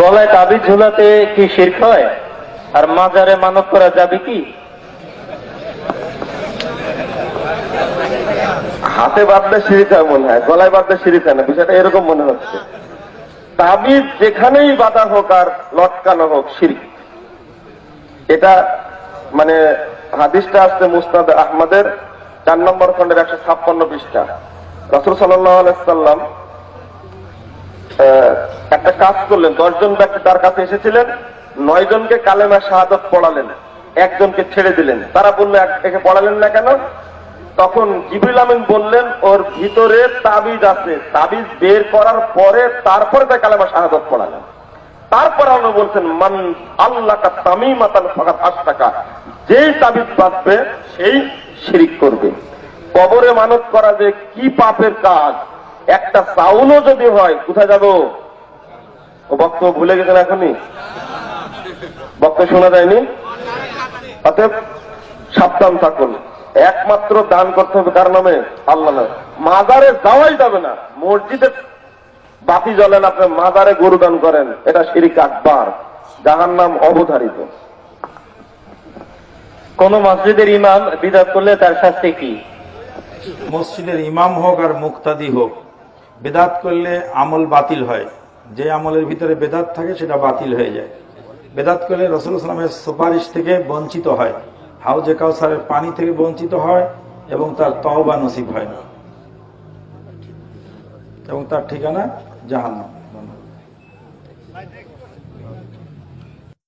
গলায় তাবিজ ঝুলাতে কি শির্ক হয়? আর মাজারে মানব করা যাবে কি? হাতে বাঁধলে সিঁড়িতে হয় মনে হয়, গলায় বাঁধলে সিঁড়িতে হয় না, বিষয়টা এরকম মনে হচ্ছে। তাবিজ যেখানেই বাঁধা হোক আর লটকানো হোক সিঁড়ি এটা মানে হাদিসটা আসছে মুস্তাদ আহমদের, চার নম্বর খন্ডের একশো ছাপ্পান্ন পৃষ্ঠা। রসুল সাল্লাম একটা কাজ করলেন, দশজন ব্যক্তি তার কাছে এসেছিলেন নয় জনকে কালেমা শাহাদত পড়ালেন, একজনকে ছেড়ে দিলেন। তারা বলল, একে পড়ালেন না কেন? তখন জিবরিল আমিন বললেন, ওর ভিতরে তাবিজ আছে। তাবিজ বের করার পরে তারপরে তার কালেমা শাহাদত পড়ালেন। তারপর আল্লাহ বলছেন, মান আল্লাহ তামি মাতাল ফাঁকা তাবিজ বাঁচবে, সেই শিরিক করবে। কবরে মানত করা যে কি পাপের কাজ, একটা চাউলও যদি হয়, কোথায় যাব? ও বক্তব্য ভুলে গেছেন এখনই? বক্তব্য শোনা যায়নি? অতএব সাবধান থাকুন। একমাত্র দান করতে হবে কার নামে? আল্লাহ নামে। মাজারে যাওয়াই যাবে না। মসজিদে বাতি জ্বলেন আপনি মাজারে গরু দান করেন। এটা শিরিক আকবার। যাহার নাম অবধারিত। কোন মসজিদের ইমাম বিদাত করলে তার শাস্তি কি? মসজিদের ইমাম হোক আর মুক্তাদি হোক বেদাত করলে আমল বাতিল হয়। যে আমলের ভিতরে বেদাত থাকে, সেটা বাতিল হয়ে যায়। বেদাত করলে রসুল ইসলামের সুপারিশ থেকে বঞ্চিত হয়। হাউজে কাউসারের পানি থেকে বঞ্চিত হয় এবং তার তওবা নসিব হয় না। এবং তার ঠিকানা জাহান্ন